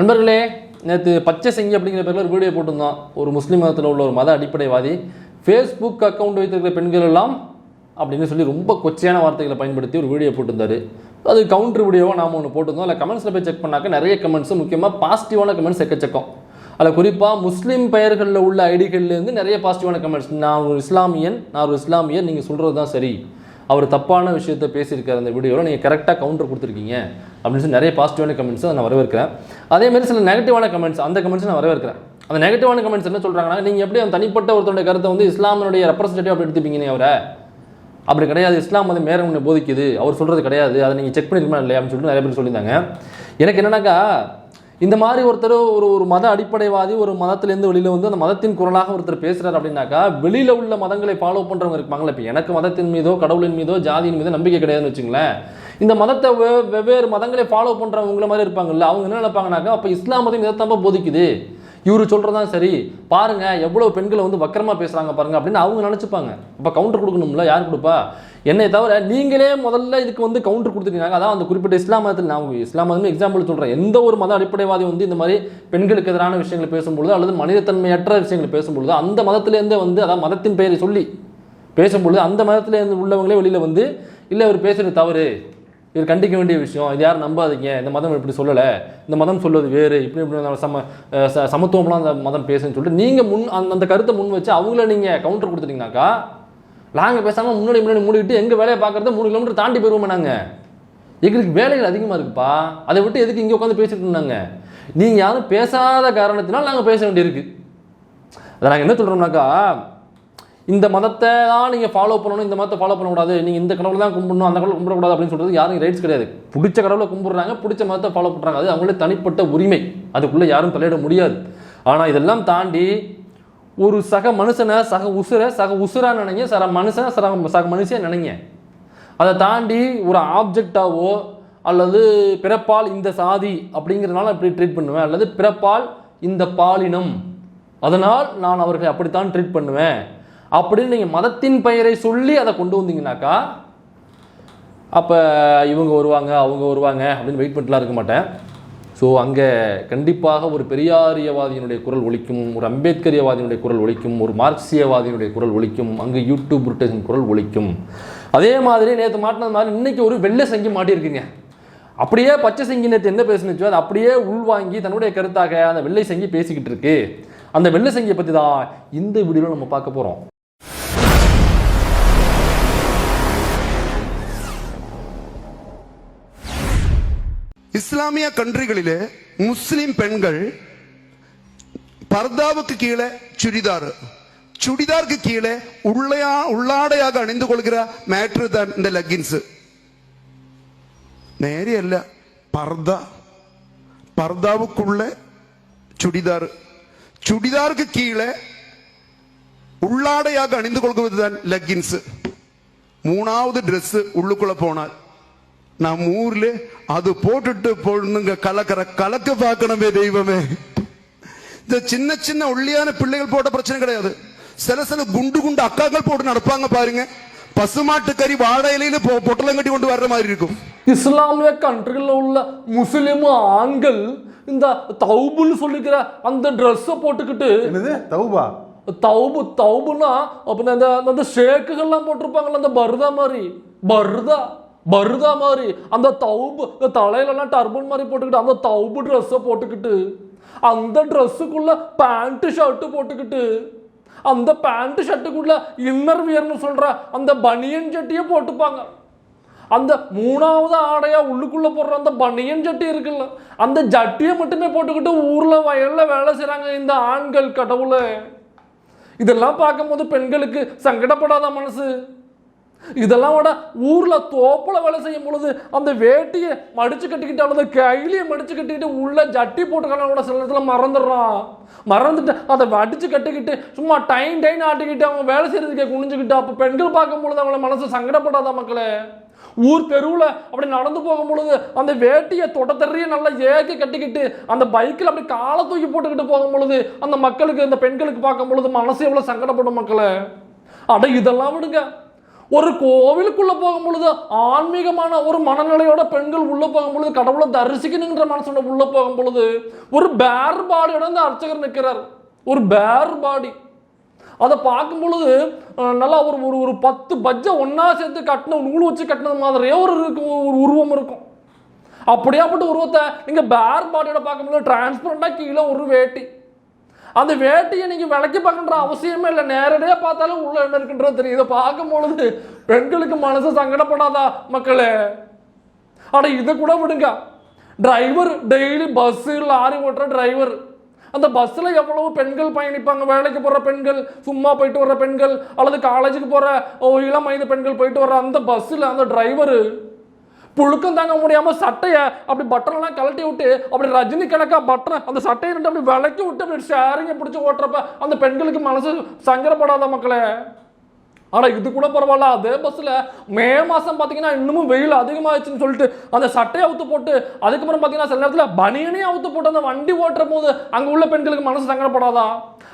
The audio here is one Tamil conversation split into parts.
நண்பர்களே நேற்று பச்சை செங்கி அப்படிங்கிற பேரில் ஒரு வீடியோ போட்டிருந்தோம். ஒரு முஸ்லீம் மதத்தில் உள்ள ஒரு மத அடிப்படைவாதி ஃபேஸ்புக் அக்கௌண்ட் வைத்திருக்கிற பெண்கள் எல்லாம் அப்படின்னு சொல்லி ரொம்ப கொச்சையான வார்த்தைகளை பயன்படுத்தி ஒரு வீடியோ போட்டிருந்தாரு. அது கவுண்டர் வீடியோவாக நாம் ஒன்று போட்டிருந்தோம். அதில் கமெண்ட்ஸில் போய் செக் பண்ணாக்க நிறைய கமெண்ட்ஸும் முக்கியமாக பாசிட்டிவான கமெண்ட்ஸ் எக்கச்சக்கம். அதில் குறிப்பாக முஸ்லீம் பெயர்களில் உள்ள ஐடிகள்லேருந்து நிறைய பாசிட்டிவான கமெண்ட்ஸ் நான் ஒரு இஸ்லாமியன் நான் ஒரு இஸ்லாமியன் நீங்கள் சொல்கிறது தான் சரி. அவர் தப்பான விஷயத்தை பேசியிருக்காரு அந்த வீடியோவில் நீங்கள் கரெக்டாக கவுண்டர் கொடுத்துருக்கீங்க. அப்படின்னு சொல்லி நிறைய பாசிட்டிவான கமெண்ட்ஸ் நான் வரவேற்கிறேன். அதே மாதிரி சில நெகட்டிவான கமெண்ட்ஸ் அந்த கமெண்ட்ஸ் நான் வரவேற்கிறேன். அந்த நெகட்டிவான கமெண்ட்ஸ் என்ன சொல்கிறாங்கன்னா நீங்கள் எப்படி அந்த தனிப்பட்ட ஒருத்தருடைய கருத்தை வந்து இஸ்லாமினுடைய ரெப்ரஸன்டேட்டிவ் அப்படி எடுத்துப்பீங்க அவரை? அப்படி கிடையாது. இஸ்லாம் வந்து மேற ஒன்று போதிக்குது. அவர் சொல்கிறது கிடையாது. அதை நீங்கள் செக் பண்ணிருக்கமா இல்லையா அப்படின்னு சொல்லிட்டு நிறைய பேர் சொல்லியிருந்தாங்க. எனக்கு என்னன்னாக்கா இந்த மாதிரி ஒருத்தர் ஒரு ஒரு மத அடிப்படைவாதி ஒரு மதத்திலேருந்து வெளியில் வந்து அந்த மதத்தின் குரலாக ஒருத்தர் பேசுகிறார் அப்படின்னாக்கா வெளியில் உள்ள மதங்களை ஃபாலோ பண்ணுறவங்க இருப்பாங்களே. இப்போ எனக்கு மதத்தின் மீதோ கடவுளின் மீதோ ஜாதியின் மீதோ நம்பிக்கை கிடையாதுன்னு வச்சுங்களேன். இந்த மதத்தை வெ- வெவ்வேறு மதங்களை ஃபாலோ பண்ணுறவங்கள மாதிரி இருப்பாங்கல்ல அவங்க என்ன நினைப்பாங்கனாக்கா அப்போ இஸ்லாம் மதம் இதைத்தாப்பா போதிக்குது. இவர் சொல்கிறதான் சரி. பாருங்கள் எவ்வளோ பெண்களை வந்து வக்கரமாக பேசுகிறாங்க பாருங்கள் அப்படின்னு அவங்க நினச்சிப்பாங்க. அப்போ கவுண்டர் கொடுக்கணும்ல யார் கொடுப்பா? என்னை தவிர நீங்களே முதல்ல இதுக்கு வந்து கவுண்டர் கொடுத்துருக்காங்க அதான் அந்த குறிப்பிட்ட இஸ்லாம் மதத்தில் நான் இஸ்லாம் மதமே எக்ஸாம்பிள் சொல்கிறேன் எந்த ஒரு மத அடிப்படைவாதி வந்து இந்த மாதிரி பெண்களுக்கு எதிரான விஷயங்களை பேசும்பொழுது அல்லது மனிதத்தன்மையற்ற விஷயங்களை பேசும்பொழுது அந்த மதத்திலேருந்தே வந்து அதான் மதத்தின் பெயரை சொல்லி பேசும்பொழுது அந்த மதத்திலேருந்து உள்ளவங்களே வெளியில் வந்து இல்லை இவர் பேசுகிறது தவறு. இவர் கண்டிக்க வேண்டிய விஷயம் இது யாரும் நம்பாதீங்க இந்த மதம் இப்படி சொல்லலை இந்த மதம் சொல்வது வேறு இப்படி இப்படி சம ச- சமத்துவம்லாம் அந்த மதம் பேசுன்னு சொல்லிட்டு நீங்கள் முன் அந்த அந்த கருத்தை முன் வச்சு அவங்கள நீங்கள் கவுண்டர் கொடுத்துட்டீங்கனாக்கா நாங்கள் பேசாமல் முன்னாடி முன்னாடி மூடிக்கிட்டு எங்கள் வேலையை பார்க்குறத மூணு கிலோமீட்டர் தாண்டி போயிருவோம் நாங்கள் எங்களுக்கு வேலைகள் அதிகமாக இருக்குப்பா. அதை விட்டு எதுக்கு இங்கே உட்காந்து பேசிட்டு இருந்தாங்க? நீங்கள் யாரும் பேசாத காரணத்தினால் நாங்கள் பேச வேண்டியிருக்கு. அதை நாங்கள் என்ன சொல்கிறோம்னாக்கா இந்த மதத்தை தான் நீங்கள் ஃபாலோ பண்ணணும் இந்த மதத்தை ஃபாலோ பண்ணக்கூடாது. நீங்கள் இந்த கடவுளை தான் கும்பிடணும் அந்த கடவுளை கும்பிடக்கூடாது அப்படின்னு சொல்கிறது யாரும் ரைட்ஸ் கிடையாது. பிடிச்ச கடவுளை கும்பிட்றாங்க பிடிச்ச மதத்தை ஃபாலோ பண்ணுறாங்க அது அவங்களே தனிப்பட்ட உரிமை. அதுக்குள்ளே யாரும் தலையிட முடியாது. ஆனால் இதெல்லாம் தாண்டி ஒரு சக மனுஷனை சக உசுரை சக உசுரா நினைங்க சக மனுஷனை சக சக மனுஷன் நினைங்க. அதை தாண்டி ஒரு ஆப்ஜெக்டாவோ அல்லது பிறப்பால் இந்த சாதி அப்படிங்கிறதுனால அப்படி ட்ரீட் பண்ணுவேன். அல்லது பிறப்பால் இந்த பாலினம். அதனால் நான் அவர்களை அப்படித்தான் ட்ரீட் பண்ணுவேன். அப்படின்னு நீங்கள் மதத்தின் பெயரை சொல்லி அதை கொண்டு வந்தீங்கனாக்கா அப்போ இவங்க வருவாங்க அவங்க வருவாங்க அப்படின்னு வெயிட் பண்ணிட்டுலாம் இருக்க மாட்டேன். ஸோ அங்கே கண்டிப்பாக ஒரு பெரியாரியவாதியினுடைய குரல் ஒழிக்கும் ஒரு அம்பேத்கரியவாதியினுடைய குரல் ஒழிக்கும் ஒரு மார்க்சியவாதியினுடைய குரல் ஒழிக்கும் அங்கே யூடியூப் புரட்டேஷன் குரல் ஒழிக்கும் அதே மாதிரி நேற்று மாட்டினது மாதிரி இன்னைக்கு ஒரு வெள்ளை சங்கி மாட்டியிருக்குங்க. அப்படியே பச்சை சங்கி நேற்று என்ன பேசுனுச்சோ அது அப்படியே உள்வாங்கி தன்னுடைய கருத்தாக அந்த வெள்ளை சங்கி பேசிக்கிட்டு இருக்கு. அந்த வெள்ளை சங்கியை பற்றி தான் இந்த வீடியோவில் நம்ம பார்க்க போகிறோம் இஸ்லாமிய கண்ட்ரிகளிலே முஸ்லிம் பெண்கள் பர்தாவுக்கு கீழே சுடிதார் சுடிதாருக்கு கீழே உள்ளையா உள்ளாடையாக அணிந்து கொள்கிற மேட்ரு தான் இந்த லெக்கின்ஸ் നേരെയല്ല പർദ പർദാവുക്കുള്ള ചുടിദാർ ചുടിദാർക്ക് കീഴെ உள்ளாடையாக அணிந்து கொள்வது தான் லெக்கின்ஸ் மூணாவது Dress உள்ளுக்குள்ள போனால் நம்ம ஊர்ல அது போட்டுட்டு பொண்ணுங்க கலக்கிற கலக்க பார்க்கணுமே தெய்வமே. இந்த சின்ன சின்ன ஒல்லியான பிள்ளைகள் போட்ட பிரச்சனை கிடையாது. சில சில குண்டு குண்டு அக்காக்கள் போட்டு நடப்பாங்க பாருங்க. பசுமாட்டு கறி வாழை இலையில பொ- பொட்டலம் கட்டி கொண்டு வர்ற மாதிரி இருக்கும். இஸ்லாமிய கண்ட்ரிகளில் உள்ள முஸ்லிம் ஆண்கள் இந்த தௌபுன்னு சொல்லிக்கிற அந்த ட்ரெஸ்ஸை போட்டுக்கிட்டு என்னது? தௌபா? தௌபு தௌபுன்னா அப்படின்னா அந்த அந்த ஷேக்குகள்லாம் போட்டிருப்பாங்கல்ல அந்த பர்தா மாதிரி. பர்தா. பருதா மாதிரி அந்த தௌபு இந்த தலையிலலாம் டர்பன் மாதிரி போட்டுக்கிட்டு அந்த தௌபு ட்ரெஸ்ஸை போட்டுக்கிட்டு அந்த ட்ரெஸ்ஸுக்குள்ள பேண்ட்டு ஷர்ட்டு போட்டுக்கிட்டு அந்த பேண்ட் ஷர்ட்டுக்குள்ள இன்னர் வியர்னு சொல்கிற அந்த பனியன் சட்டியை போட்டுப்பாங்க. அந்த மூணாவது ஆடையா உள்ளுக்குள்ள போடுற அந்த பனியன் சட்டி இருக்குல்ல அந்த ஜட்டியை மட்டுமே போட்டுக்கிட்டு ஊர்ல வயல்ல வேலை செய்கிறாங்க இந்த ஆண்கள் கடவுளை. இதெல்லாம் பார்க்கும்போது பெண்களுக்கு சங்கடப்படாத மனசு. இதெல்லாம் விட ஊரில் தோப்புல வேலை செய்யும் பொழுது அந்த வேட்டியை மடிச்சு கட்டிக்கிட்டு அல்லது கையிலேயே மடிச்சு கட்டிக்கிட்டு உள்ளே ஜட்டி போட்டுக்கலாம் கூட சில நேரத்தில் மறந்துடுறான். மறந்துட்டு அதை வடிச்சு கட்டிக்கிட்டு சும்மா டைம் டைம் ஆட்டிக்கிட்டு அவங்க வேலை செய்கிறதுக்கே குனிஞ்சுக்கிட்டு அப்போ பெண்கள் பார்க்கும் பொழுது அவங்கள மனசு சங்கடப்படாத மக்களே? ஊர் தெருவில் அப்படி நடந்து போகும் பொழுது அந்த வேட்டியை தொடத்தறிய நல்லா ஏக்கி கட்டிக்கிட்டு அந்த பைக்கில் அப்படி காலை தூக்கி போட்டுக்கிட்டு போகும் பொழுது அந்த மக்களுக்கு அந்த பெண்களுக்கு பார்க்கும் பொழுது மனசு எவ்வளோ சங்கடப்படும் மக்களை? அட இதெல்லாம் விடுங்க. ஒரு கோவிலுக்குள்ள போகும் பொழுது ஆன்மீகமான ஒரு மனநிலையோட பெண்கள் உள்ள போகும் பொழுது கடவுளை தரிசிக்கணுங்கிற மனசோட உள்ள போகும் பொழுது ஒரு பேர் பாடியோட அந்த அர்ச்சகர் நிற்கிறார். ஒரு பேர் பாடி அதை பார்க்கும் பொழுது நல்லா ஒரு ஒரு ஒரு பத்து பஜ்ஜை ஒன்றா சேர்த்து கட்டின நூல் வச்சு கட்டினது மாதிரியே ஒரு இருக்கும் ஒரு உருவம் இருக்கும். அப்படியாப்பட்ட உருவத்தை நீங்கள் பேர் பாடியோட பார்க்கும்போது டிரான்ஸ்பரண்டா கீழே ஒரு வேட்டி. அந்த வேட்டியை நீங்கள் விலைக்கு பார்க்கன்ற அவசியமே இல்லை. நேரடியாக பார்த்தாலும் உள்ள என்ன இருக்குன்றது தெரியும். இதை பார்க்கும்பொழுது பெண்களுக்கு மனசு சங்கடப்படாதா மக்களே? ஆனால் இதை கூட விடுங்க. டிரைவர் டெய்லி பஸ்ஸு லாரி ஓட்டுற டிரைவர் அந்த பஸ்ஸில் எவ்வளவு பெண்கள் பயணிப்பாங்க? வேலைக்கு போகிற பெண்கள் சும்மா போயிட்டு வர்ற பெண்கள் அல்லது காலேஜுக்கு போகிற இளம் வயது பெண்கள் போயிட்டு வர்ற அந்த பஸ்ஸில் அந்த டிரைவர் புழுக்கம் தாங்க முடியாமல் சட்டையை அப்படி பட்டனெல்லாம் கழட்டி விட்டு அப்படி ரஜினி கணக்காக பட்டன் அந்த சட்டையை ரெண்டு அப்படி விளக்கி விட்டு அப்படி ஷேரிங்க பிடிச்சி ஓட்டுறப்ப அந்த பெண்களுக்கு மனசு சங்கரப்படாத மக்களே. ஆனா இது கூட பரவாயில்ல. அதே பஸ்ல மே மாசம் பாத்தீங்கன்னா இன்னமும் வெயில் அதிகமாச்சுன்னு சொல்லிட்டு அந்த சட்டையை அவுத்து போட்டு அதுக்கப்புறம் பாத்தீங்கன்னா சில நேரத்துல பனியனையும் அவுத்து போட்டு அந்த வண்டி ஓட்டுற போது அங்க உள்ள பெண்களுக்கு மனசு சங்கடப்படாதா?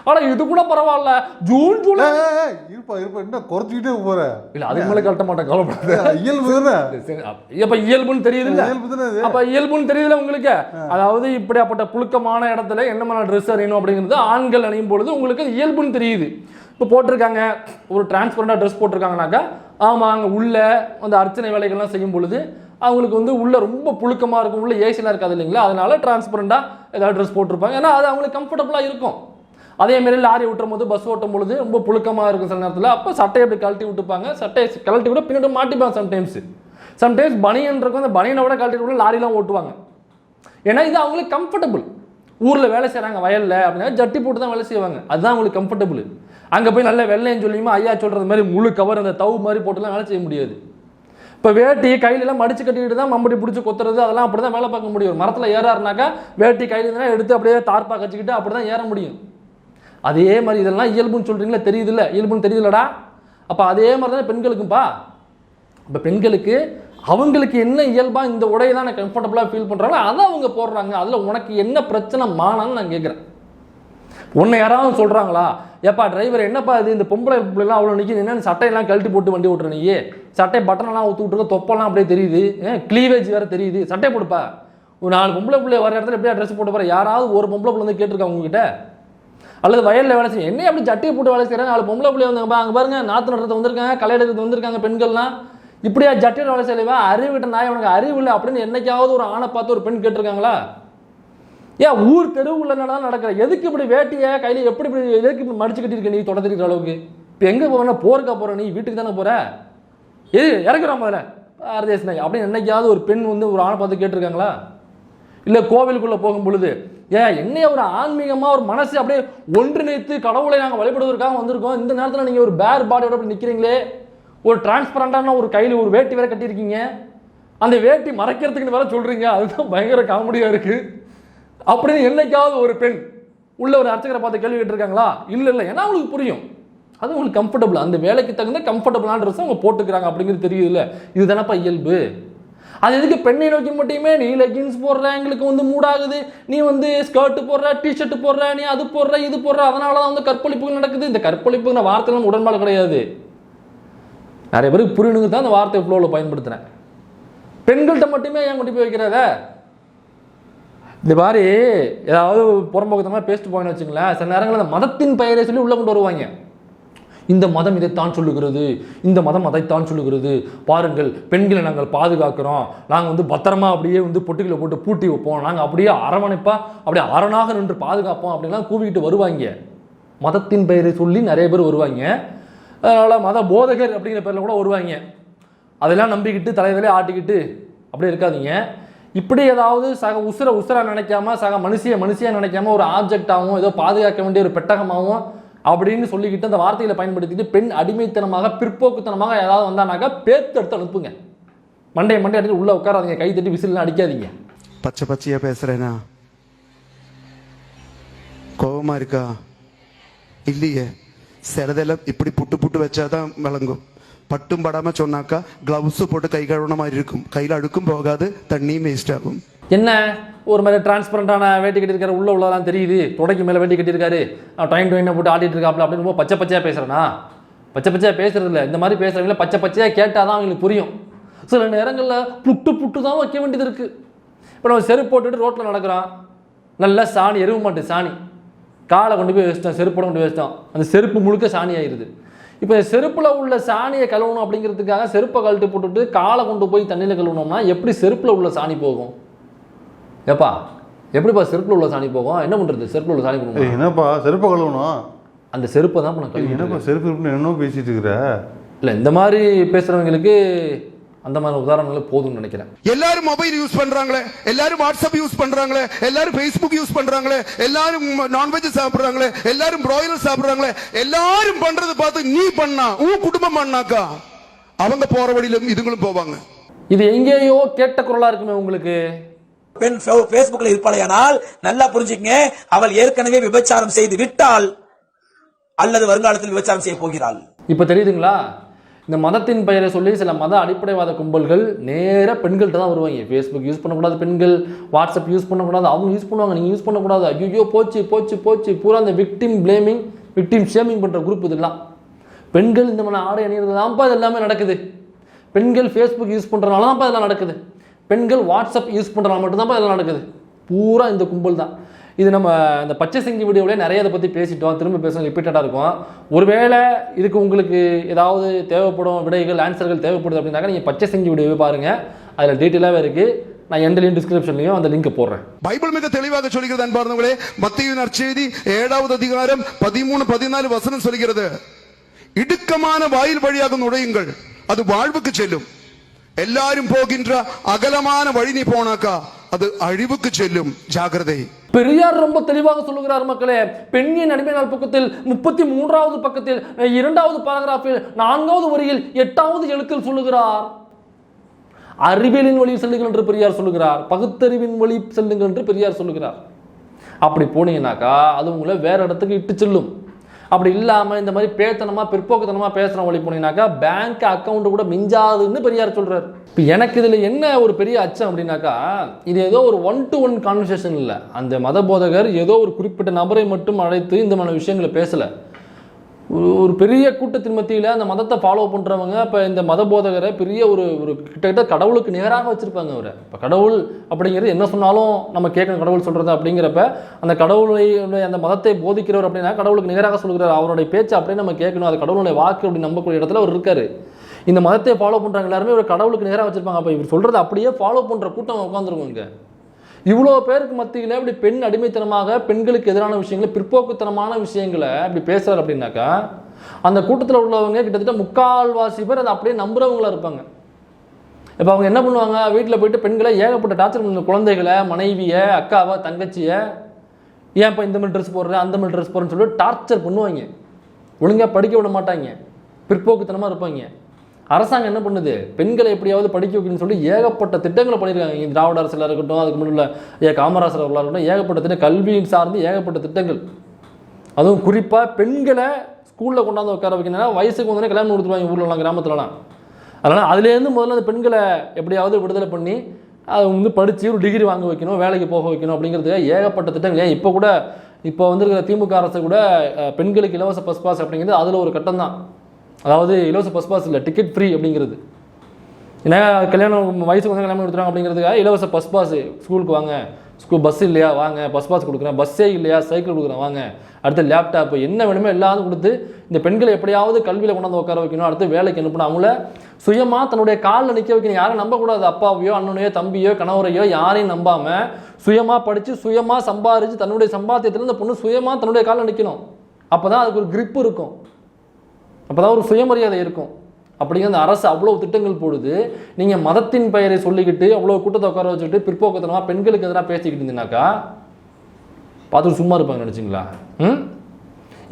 ஆனா இது கூட பரவாயில்ல. ஜூன் ஜூலை இருப்பா இருப்பா. என்ன குறைச்சிக்கிட்டே போற? இல்ல அதுக்கு மேல கழட்ட மாட்டேன் கவலைப்படாத. இயல்பு தானே? இப்ப இயல்புன்னு தெரியுது இல்ல அப்ப இயல்புன்னு தெரியல உங்களுக்கு? அதாவது இப்படியாப்பட்ட புழுக்கமான இடத்துல என்ன மாதிரி ட்ரெஸ் அணியணும் அப்படிங்கிறது ஆண்கள் அணியும் பொழுது உங்களுக்கு இயல்புன்னு தெரியுது. இப்போ போட்டிருக்காங்க. ஒரு டிரான்ஸ்பரண்டாக ட்ரெஸ் போட்டிருக்காங்கனாக்கா ஆமாம் அங்கே உள்ளே அந்த அர்ச்சனை வேலைகள்லாம் செய்யும் பொழுது அவங்களுக்கு வந்து உள்ளே ரொம்ப புழுக்கமாக இருக்கும். உள்ளே ஏசிலாம் இருக்காது இல்லைங்களா? அதனால டிரான்ஸ்பரண்டாக ஏதாவது ட்ரெஸ் போட்டிருப்பாங்க. ஏன்னா அது அவங்களுக்கு கம்ஃபர்டபுளாக இருக்கும். அதேமாரி லாரி ஓட்டும் போது பஸ் ஓட்டும் பொழுது ரொம்ப புழுக்கமாக இருக்கும் சில நேரத்தில். அப்போ சட்டையை அப்படி கழட்டி விட்டுப்பாங்க. சட்டையை கழட்டி விட பின்னாடி மாட்டிப்பாங்க சம்டைம்ஸ் சம்டைம்ஸ் பனியன் இருக்கும். அந்த பனியனை விட கழட்டி விட லாரிலாம் ஓட்டுவாங்க. ஏன்னா இது அவங்களுக்கு கம்ஃபர்டபுள் ஊரில் வேலை செய்கிறாங்க வயலில் அப்படின்னா ஜட்டி போட்டு தான் வேலை செய்வாங்க. அதுதான் அவங்களுக்கு கம்ஃபர்டபுள் அங்கே போய் நல்ல வெள்ளையும் சொல்லியுமா ஐயா சொல்கிறது மாதிரி முழு கவர் அந்த தவு மாதிரி போட்டுலாம் வேலை செய்ய முடியாது. இப்போ வேட்டி கையிலலாம் மடிச்சு கட்டிக்கிட்டு தான் மம்படி பிடிச்சி கொத்துறது அதெல்லாம் அப்படி தான் வேலை பார்க்க முடியும். மரத்தில் ஏறாருனாக்கா வேட்டி கையில எடுத்து அப்படியே தார்ப்பா கச்சிக்கிட்டு அப்படி தான் ஏற முடியும். அதே மாதிரி இதெல்லாம் இயல்புன்னு சொல்கிறீங்களா தெரியுதுல்ல? இயல்புன்னு தெரியுதுலடா அப்போ அதே மாதிரி தான் பெண்களுக்கும்பா? இப்போ பெண்களுக்கு அவங்களுக்கு என்ன இயல்பாக இந்த உடையை தான் கம்ஃபர்டபுளாக ஃபீல் பண்ணுறாங்களோ அதை அவங்க போடுறாங்க. அதில் உனக்கு என்ன பிரச்சனை மானான்னு நான் கேட்குறேன் உன்னை யாராவது சொல்கிறாங்களா ஏப்பா டிரைவர் என்னப்பா இது? இந்த பொம்பளை பிள்ளைலாம் அவ்வளோ நிற்கிது என்னென்னு சட்டையெல்லாம் கழட்டி போட்டு வண்டி ஓட்டுற நீ சட்டை பட்டனெல்லாம் ஊற்றி விட்டுருக்க தொப்பெல்லாம் அப்படியே தெரியுது. க்ளீவேஜ் வேறு தெரியுது. சட்டை போடுப்பா. ஒரு நாலு பொம்பளை பிள்ளை வர இடத்துல எப்படியா ட்ரெஸ் போட்டு போகிற யாராவது ஒரு பொம்பளை பிள்ளை வந்து கேட்டிருக்கா உங்ககிட்ட? அல்லது வயலில் வேலை செய்யும் என்ன அப்படி சட்டையை போட்டு வேலை செய்கிறாங்க நாலு பொம்பளை பிள்ளை வந்தாங்கப்பா அங்கே பாருங்க நாற்று நடுறது வந்திருக்காங்க களை எடுக்கிறது வந்திருக்காங்க பெண்கள்லாம். இப்படியா ஜட்டியில் வேலை செய்யலைவா? அறிவு விட்ட நாய் உனக்கு அறிவு இல்லை அப்படின்னு என்னைக்காவது ஒரு ஆணை பார்த்து ஒரு பெண் கேட்டிருக்காங்களா? ஏன் ஊர் தெருவுல தான் நடக்கிற? எதுக்கு இப்படி வேட்டியை கையில் எப்படி இப்படி எதுக்கு இப்படி மடிச்சு கட்டியிருக்க நீ தொட அளவுக்கு? இப்போ எங்கே போவேன்னா போருக்கா போகிற நீ? வீட்டுக்கு தானே போகிற எது இறக்குறோம் முதல்ல. பாரதேச நாய். அப்படின்னு என்னைக்காவது ஒரு பெண் வந்து ஒரு ஆணை பார்த்து கேட்டிருக்காங்களா? இல்லை கோவிலுக்குள்ளே போகும் பொழுது ஏன் என்னைய ஒரு ஆன்மீகமாக ஒரு மனசு அப்படியே ஒன்றிணைத்து கடவுளை நாங்கள் வழிபடுவதற்காக வந்திருக்கோம். இந்த நேரத்தில் நீங்கள் ஒரு பேர் பாடியோட அப்படி நிற்கிறீங்களே ஒரு டிரான்ஸ்பரண்டான ஒரு கையில் ஒரு வேட்டி வேற கட்டியிருக்கீங்க. அந்த வேட்டி மறைக்கிறதுக்குன்னு வேற சொல்கிறீங்க அதுதான் பயங்கர காமெடியாக இருக்குது அப்படின்னு என்னைக்காவது ஒரு பெண் உள்ள ஒரு அர்ச்சகரை பார்த்து கேள்வி கேட்டிருக்காங்களா? இல்லை இல்லை. ஏன்னா அவங்களுக்கு புரியும். அது உங்களுக்கு கம்ஃபர்டபுள் அந்த வேலைக்கு தகுந்த கம்ஃபர்டபுளான ட்ரெஸ் அவங்க போட்டுக்கிறாங்க அப்படிங்கிறது தெரியுதுல்ல. இதுதானப்பா இயல்பு? அது எதுக்கு பெண்ணை நோக்கி மட்டுமே நீ லெகின்ஸ் போடுற எங்களுக்கு வந்து மூடாகுது. நீ வந்து ஸ்கர்ட் போடுற டிஷர்ட் போடுற நீ அது போடுற இது போடுற. அதனால தான் வந்து கற்பழிப்பு நடக்குது. இந்த கற்பழிப்புங்கிற வார்த்தைலாம் உடன்பாடு கிடையாது. நிறைய பேருக்கு புரியணுங்க தான் அந்த வார்த்தை ஃப்ளோவில் பயன்படுத்துகிறேன் பெண்கள்கிட்ட மட்டுமே ஏன் கொண்டு போய் வைக்கிறத? இந்த மாதிரி ஏதாவது புறம்போக்கத்தமாக பேசிட்டு போயின்னு வச்சுங்களேன் சில நேரங்களில் அந்த மதத்தின் பெயரை சொல்லி உள்ளே கொண்டு வருவாங்க. இந்த மதம் இதைத்தான் சொல்லுகிறது இந்த மதம் அதைத்தான் சொல்லுகிறது. பாருங்கள் பெண்களை நாங்கள் பாதுகாக்கிறோம். நாங்கள் வந்து பத்திரமா அப்படியே வந்து பொட்டுக்களை போட்டு பூட்டி வைப்போம். நாங்கள் அப்படியே அரவணைப்பா அப்படியே அரணாக நின்று பாதுகாப்போம் அப்படின்லாம் கூவிக்கிட்டு வருவாங்க. மதத்தின் பெயரை சொல்லி நிறைய பேர் வருவாங்க. அதனால் மத போதகர் அப்படிங்கிற பேரில் கூட வருவாங்க. அதெல்லாம் நம்பிக்கிட்டு தலைவரே ஆட்டிக்கிட்டு அப்படியே இருக்காதீங்க. இப்படி ஏதாவது சக உசுர உசுரா நினைக்காம சக மனுஷிய மனுஷியாக நினைக்காம ஒரு ஆப்ஜெக்டாகவும் ஏதோ பாதுகாக்க வேண்டிய ஒரு பெட்டகமாகவும் அப்படின்னு சொல்லிக்கிட்டு அந்த வார்த்தைகளை பயன்படுத்திட்டு பெண் அடிமைத்தனமாக பிற்போக்குத்தனமாக ஏதாவது வந்தானாக்கா பேத்து எடுத்து அனுப்புங்க. மண்டையை மண்டை அடிச்சு உள்ளே உட்காராதீங்க கை தட்டி விசில்லாம் அடிக்காதீங்க. பச்சை பச்சையாக பேசுகிறேனா கோபமாக இருக்கா? இல்லையே. சிலதெல்லாம் இப்படி புட்டு புட்டு வச்சாதான் விளங்கும். பட்டும் படாம சொன்னாக்கா கிளவுஸ் போட்டு கை கழுவுன மாதிரி இருக்கும் கையில் அழுக்கும் போகாது தண்ணியும் வேஸ்ட் ஆகும் என்ன? ஒரு மாதிரி டிரான்ஸ்பரண்டான வேட்டி கட்டியிருக்காரு உள்ள உள்ளதெல்லாம் தெரியுது. தொடக்கி மேலே வேட்டி கட்டியிருக்காரு. டைம் டைம் போட்டு ஆடிட்டு இருக்காப்ல அப்படின்னு ரொம்ப பச்சை பச்சையாக பேசுகிறேன்னா பச்சை பச்சையாக பேசுறது இல்லை இந்த மாதிரி பேசுறவங்கள பச்சை பச்சையாக கேட்டால் தான் அவங்களுக்கு புரியும். சில நேரங்களில் புட்டு புட்டு தான் வைக்க வேண்டியது இருக்குது இப்போ நம்ம செருப்பு போட்டுட்டு ரோட்டில் நடக்கிறான் நல்லா சாணி எருவு மாட்டு சாணி. காலை கொண்டு போய் வச்சிட்டோம் செருப்போட கொண்டு போய் வச்சிட்டோம் அந்த செருப்பு முழுக்க சாணி ஆயிடுது இப்போ செருப்பில் உள்ள சாணியை கழுவணும் அப்படிங்கிறதுக்காக செருப்பை கழட்டி போட்டுட்டு காலை கொண்டு போய் தண்ணியில் கழுவுனோம்னா எப்படி செருப்பில் உள்ள சாணி போகும்? ஏப்பா எப்படிப்பா செருப்பில் உள்ள சாணி போகும்? என்ன பண்ணுறது செருப்பில் உள்ள சாணி ஏய், போகணும் என்னப்பா செருப்பை கழுவணும்? அந்த செருப்பை தான் கழுவி என்னப்பா செருப்பு என்னமோ பேசிட்டு இருக்கிற? இல்லை இந்த மாதிரி பேசுகிறவங்களுக்கு அந்த மாதிரி உதாரணங்கள் போதும்னு நினைக்கிறேன். எல்லாரும் மொபைல் யூஸ் பண்றாங்களே எல்லாரும் வாட்ஸ்அப் யூஸ் பண்றாங்களே எல்லாரும் ஃபேஸ்புக் யூஸ் பண்றாங்களே எல்லாரும் நான்வெஜ் சாப்பிடுறாங்களே எல்லாரும் பிராய்லர் சாப்பிடுறாங்களே எல்லாரும் பண்றது பார்த்து நீ பண்ணா உன் குடும்பம் பண்ணாக்கா அவங்க போற வழியில இதுங்களும் போவாங்க. இது எங்கேயோ கேட்ட குரலாக இருக்குமே உங்களுக்கு? பெண் பேஸ்புக்ல இருப்பாளையானால் நல்லா புரிஞ்சுக்கங்க அவள் ஏற்கனவே விபச்சாரம் செய்து விட்டால் அல்லது வருங்காலத்தில் விபச்சாரம் செய்ய போகிறாள். இப்போ தெரியுதுங்களா? இந்த மதத்தின் பெயரை சொல்லி சில மத அடிப்படைவாத கும்பல்கள் நேராக பெண்கள்கிட்ட தான் வருவாங்க. ஃபேஸ்புக் யூஸ் பண்ணக்கூடாது பெண்கள் வாட்ஸ்அப் யூஸ் பண்ணக்கூடாது அவங்க யூஸ் பண்ணுவாங்க. நீங்கள் யூஸ் பண்ணக்கூடாது. ஐயோ போச்சு போச்சு போச்சு. பூரா அந்த விக்டிம் பிளேமிங் விக்டிம் ஷேமிங் பண்ணுற குரூப் இதெல்லாம் பெண்கள் இந்த மாதிரி ஆடை அணியிறது தான்ப்பா இது எல்லாமே நடக்குது. பெண்கள் ஃபேஸ்புக் யூஸ் பண்ணுறதுனால தான்ப்பா இதெல்லாம் நடக்குது. பெண்கள் வாட்ஸ்அப் யூஸ் பண்ணுறதுனால மட்டும்தான்ப்பா இதெல்லாம் நடக்குது. பூரா இந்த கும்பல் தான். இது நம்ம இந்த பச்சை செஞ்சு வீடியோவில் நிறைய இதை பற்றி பேசிட்டோம். திரும்ப பேசணும் ரிப்பீட்டடாக இருக்கும். ஒருவேளை இதுக்கு உங்களுக்கு ஏதாவது தேவைப்படும் விடைகள் ஆன்சர்கள் தேவைப்படுது அப்படின்னாக்கா நீங்கள் பச்சை செஞ்சு வீடியோவே பாருங்கள் அதில் டீட்டெயிலாகவே இருக்குது நான் எண்ட்லையும் டிஸ்கிரிப்ஷன்லையும் அந்த லிங்க் போடுறேன். பைபிள் மிக தெளிவாக சொல்கிறது அன்பார்ந்தவங்களே மத்திய நற்செய்தி ஏழாவது அதிகாரம் பதிமூணு பதினாலு வசனம் சொல்கிறது. இடுக்கமான வாயில் வழியாக நுழையுங்கள். அது வாழ்வுக்கு செல்லும். எல்லாரும் போகின்ற அகலமான வழி நீ போனாக்கா அது அழிவுக்கு செல்லும். ஜாகிரதை பெரியார் ரொம்ப தெளிவாக சொல்லுகிறார் மக்களே. பெண்ணின் அடிமை நாள் பக்கத்தில் முப்பத்தி மூன்றாவது பக்கத்தில் இரண்டாவது பாராகிராஃபில் நான்காவது வரியில் எட்டாவது எழுத்தில் சொல்லுகிறார். அறிவியலின் வழி செல்லுங்கள் என்று பெரியார் சொல்லுகிறார். பகுத்தறிவின் வழி செல்லுங்கள் என்று பெரியார் சொல்லுகிறார். அப்படி போனீங்கன்னாக்கா அது உங்களை வேற இடத்துக்கு இட்டு செல்லும். அப்படி இல்லாமல் இந்த மாதிரி பேத்தனமாக பிற்போக்குத்தனமாக பேசுகிற வழி போனீங்கன்னாக்கா பேங்க் அக்கௌண்ட்டு கூட மிஞ்சாதுன்னு பெரியார் சொல்கிறார் இப்போ எனக்கு இதில் என்ன ஒரு பெரிய அச்சம் அப்படின்னாக்கா இது ஏதோ ஒரு ஒன் டு ஒன் கான்வர்சேஷன் இல்லை. அந்த மத போதகர் ஏதோ ஒரு குறிப்பிட்ட நபரை மட்டும் அழைத்து இந்த மாதிரி விஷயங்களை பேசலை. ஒரு ஒரு பெரிய கூட்டத்தின் மத்தியில் அந்த மதத்தை ஃபாலோ பண்ணுறவங்க இப்போ இந்த மத போதகரை பெரிய ஒரு ஒரு கிட்டத்தட்ட கடவுளுக்கு நிகராக வச்சுருப்பாங்க அவரை. இப்போ கடவுள் அப்படிங்கிறது என்ன சொன்னாலும் நம்ம கேட்கணும் கடவுள் சொல்கிறது அப்படிங்கிறப்ப அந்த கடவுளை அந்த மதத்தை போதிக்கிறவர் அப்படின்னா கடவுளுக்கு நிகராக சொல்கிறார் அவருடைய பேச்சு அப்படியே நம்ம கேட்கணும். அது கடவுளுடைய வாக்கு அப்படி நம்பக்கூடிய இடத்துல அவர் இருக்காரு. இந்த மதத்தை ஃபாலோ பண்ணுறாங்க எல்லாருமே ஒரு கடவுளுக்கு நேராக வச்சுருப்பாங்க. அப்போ இவர் சொல்கிறத அப்படியே ஃபாலோ பண்ணுற கூட்டம் உட்காந்துருக்கும் இங்கே. இவ்வளோ பேருக்கு மத்தியில் இப்படி பெண் அடிமைத்தனமாக பெண்களுக்கு எதிரான விஷயங்களை பிற்போக்குத்தனமான விஷயங்களை இப்படி பேசுகிறார் அப்படின்னாக்கா அந்த கூட்டத்தில் உள்ளவங்க கிட்டத்தட்ட முக்கால்வாசி பேர் அதை அப்படியே நம்புகிறவங்களா இருப்பாங்க. இப்போ அவங்க என்ன பண்ணுவாங்க? வீட்டில் போயிட்டு பெண்களை ஏகப்பட்ட டார்ச்சர் பண்ண குழந்தைகளை மனைவியை அக்காவை தங்கச்சியை. ஏன் இப்போ இந்த மாதிரி ட்ரெஸ் போடுறேன் அந்த மாதிரி ட்ரெஸ் போடுறேன்னு சொல்லிட்டு டார்ச்சர் பண்ணுவாங்க. ஒழுங்காக படிக்க விட மாட்டாங்க. பிற்போக்குத்தனமாக இருப்பாங்க. அரசாங்கம் என்ன பண்ணுது? பெண்களை எப்படியாவது படிக்க வைக்கணும்னு சொல்லி ஏகப்பட்ட திட்டங்களை பண்ணியிருக்காங்க. திராவிட அரசில் இருக்கட்டும் அதுக்கு முன்னாடி ஏ. காமராசர் அவர்களாக இருக்கட்டும் ஏகப்பட்ட திட்டம் கல்வியின் சார்ந்து ஏகப்பட்ட திட்டங்கள். அதுவும் குறிப்பாக பெண்களை ஸ்கூலில் கொண்டாந்து உட்கார வைக்கணும்னா வயசுக்கு வந்தோடனே கல்யாணம் கொடுத்துருவாங்க ஊர்லலாம் கிராமத்துலலாம். அதனால் அதுலேருந்து முதல்ல அந்த பெண்களை எப்படியாவது விடுதலை பண்ணி அதை வந்து படித்து ஒரு டிகிரி வாங்க வைக்கணும் வேலைக்கு போக வைக்கணும் அப்படிங்கிறது ஏகப்பட்ட திட்டங்கள். ஏன்? இப்போ கூட இப்போ வந்திருக்கிற திமுக அரசு கூட பெண்களுக்கு இலவச பஸ் பாஸ் அப்படிங்கிறது அதில் ஒரு கட்டம் தான். அதாவது இலவச பஸ் பாஸ் இல்லை டிக்கெட் ஃப்ரீ அப்படிங்கிறது. ஏன்னா கல்யாணம் வயசுக்கு வந்து கல்யாணம் கொடுத்துறாங்க அப்படிங்கிறதுக்காக இலவச பஸ் பாஸ் ஸ்கூலுக்கு வாங்க. ஸ்கூல் பஸ் இல்லையா? வாங்க. பஸ் பாஸ் கொடுக்குறேன். பஸ்ஸே இல்லையா? சைக்கிள் கொடுக்குறேன். வாங்க. அடுத்து லேப்டாப்பு என்ன வேணுமோ எல்லாத்தையும் கொடுத்து இந்த பெண்களை எப்படியாவது கல்வியில் கொண்டாந்து உட்கார வைக்கணும். அடுத்து வேலைக்கு அனுப்பணும் அவங்கள சுயமாக தன்னுடைய காலில் நிற்க வைக்கணும். யாரும் நம்பக்கூடாது அப்பாவையோ அண்ணனையோ தம்பியோ கணவரையோ யாரையும் நம்பாமல் சுயமாக படித்து சுயமாக சம்பாரித்து தன்னுடைய சம்பாத்தியத்தில் இந்த பொண்ணு சுயமாக தன்னுடைய காலில் நிற்கணும் அப்போ தான் அதுக்கு ஒரு grip இருக்கும். அப்பதான் ஒரு சுயமரியாதை இருக்கும். அப்படிங்கிற அந்த அரசு அவ்வளோ திட்டங்கள் போடுது. நீங்கள் மதத்தின் பெயரை சொல்லிக்கிட்டு அவ்வளோ கூட்டத்தை உட்கார வச்சுக்கிட்டு பிற்போக்கத்தனமாக பெண்களுக்கு எதிராக பேசிக்கிட்டு இருந்தீங்கன்னாக்கா பார்த்துட்டு சும்மா இருப்பாங்க நினச்சிங்களா? ம்?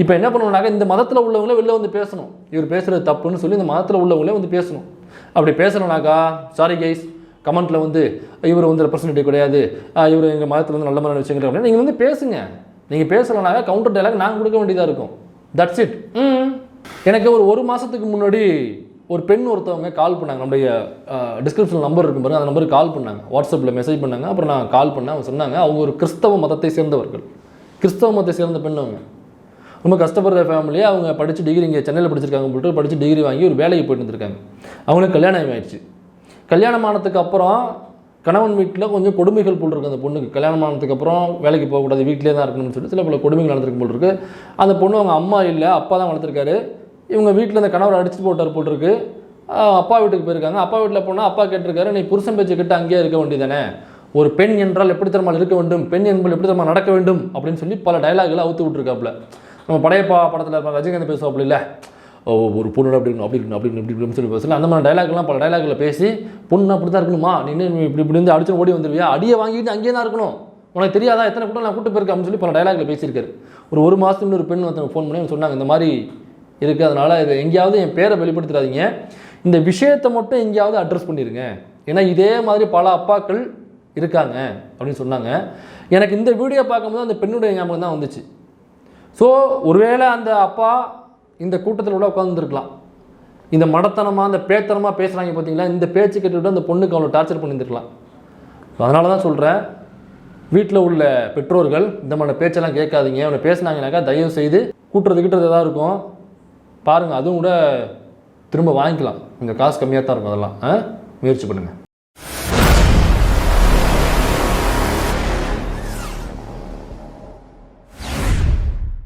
இப்போ என்ன பண்ணணும்னாக்கா இந்த மதத்தில் உள்ளவங்களே வெளில வந்து பேசணும். இவர் பேசுகிறது தப்புன்னு சொல்லி இந்த மதத்தில் உள்ளவங்களே வந்து பேசணும். அப்படி பேசணும்னாக்கா சாரி கைஸ் கமெண்ட்டில் வந்து இவர் வந்து ரெப்ரசன்டேட்டிவ் கிடையாது. இவர் எங்கள் மதத்தில் வந்து நல்ல மாதிரி விஷயங்கள் அப்படின்னு நீங்கள் வந்து பேசுங்க. நீங்கள் பேசலைனாக்கா கவுண்டர் டைலாக் நாங்கள் கொடுக்க வேண்டியதாக இருக்கும். தட்ஸ் இட் ம். எனக்கு ஒரு ஒரு மாதத்துக்கு முன்னாடி ஒரு பெண் ஒருத்தவங்க கால் பண்ணாங்க. நம்முடைய டிஸ்கிரிப்ஷன் நம்பர் இருக்கும் பாருங்க. அந்த நம்பருக்கு கால் பண்ணாங்க. வாட்ஸ்அப்பில் மெசேஜ் பண்ணாங்க. அப்புறம் நான் கால் பண்ணேன். அவங்க சொன்னாங்க அவங்க ஒரு கிறிஸ்தவ மதத்தை சேர்ந்தவர்கள். கிறிஸ்தவ மதத்தை சேர்ந்த பெண் அவங்க. ரொம்ப கஷ்டப்படுற ஃபேமிலி அவங்க படித்து டிகிரி இங்கே சென்னையில் படிச்சிருக்காங்க போட்டு படித்து டிகிரி வாங்கி ஒரு வேலைக்கு போயிட்டு இருந்திருக்காங்க அவங்களுக்கு கல்யாணம் ஆயிடுச்சு. கல்யாணம் ஆனதுக்கு அப்புறம் கணவன் வீட்டில் கொஞ்சம் கொடுமைகள் போல் இருக்கு அந்த பொண்ணுக்கு. கல்யாணம் ஆனதுக்கு அப்புறம் வேலைக்கு போகக்கூடாது வீட்டிலே தான் இருக்கணும்னு சொல்லி சில பல கொடுமைகள் நடந்திருக்கு போல் இருக்கு. அந்த பொண்ணு அவங்க அம்மா இல்லை அப்பா தான் வளர்த்துருக்காரு. இவங்க வீட்டில் அந்த கணவர் அடிச்சு போட்டார் போட்டிருக்கு. அப்பா வீட்டுக்கு போயிருக்காங்க. அப்பா வீட்டில் போனால் அப்பா கேட்டிருக்காரு நீ புருஷன் பேச்சு கிட்ட அங்கேயே இருக்க வேண்டியதானே ஒரு பெண் என்றால் எப்படி தரமா இருக்க வேண்டும்? பெண் என்பது எப்படி தரமா நடக்க வேண்டும்? அப்படின்னு சொல்லி பல டயலாக்களை அவுத்து விட்டுருக்காப்புல. நம்ம படையப்பா படத்தில் ரஜினிகாந்த் பேசுவாப்புல இல்லை ஓ, ஒரு பொண்ணு அப்படி இருக்கணும் அப்படி இருக்கணும் அப்படி இப்படி சொல்லி பேசல. அந்த மாதிரி டயலாக்லாம் பல டயலாக்ல பேசி பொண்ணு அப்படி தான் இருக்கணுமா? நீ இப்படி இப்படி இருந்து அடிச்சு ஓடி வந்துருவியா? அடியை வாங்கிட்டு அங்கேயே தான் இருக்கணும். உனக்கு தெரியாதா? எத்தனை கூட்டம் நான் கூட்டு போயிருக்கேன் அப்படின்னு சொல்லி பல டயலாக்ல பேசியிருக்காரு. ஒரு ஒரு மாதத்துக்கு ஒரு பெண் ஒருத்தவங்க ஃபோன் பண்ணி சொன்னாங்க இந்த மாதிரி இருக்குது அதனால் இதை எங்கேயாவது என் பேரை வெளிப்படுத்திடாதீங்க. இந்த விஷயத்தை மட்டும் எங்கேயாவது அட்ரஸ் பண்ணிடுங்க ஏன்னா இதே மாதிரி பல அப்பாக்கள் இருக்காங்க அப்படின்னு சொன்னாங்க. எனக்கு இந்த வீடியோ பார்க்கும்போது அந்த பெண்ணுடைய ஞாபகம் தான் வந்துச்சு. ஸோ ஒருவேளை அந்த அப்பா இந்த கூட்டத்தில் கூட உட்காந்துருக்கலாம் இந்த மடத்தனமாக அந்த பேத்தனமாக பேசுகிறாங்க பார்த்தீங்களா? இந்த பேச்சு கேட்டுவிட்டு அந்த பொண்ணுக்கு அவ்வளோ டார்ச்சர் பண்ணியிருந்துருக்கலாம். அதனால தான் சொல்கிறேன் வீட்டில் உள்ள பெற்றோர்கள் இந்த மாதிரி பேச்செல்லாம் கேட்காதீங்க. அவனை பேசினாங்கனாக்கா தயவு செய்து கூட்டுறது கிட்டுறது எதாவது இருக்கும். பாருங்கள் அதுவும் கூட திரும்ப வாங்கிக்கலாம். கொஞ்சம் காசு கம்மியாக தான் இருக்கும் அதெல்லாம். ஆ? முயற்சி பண்ணுங்கள்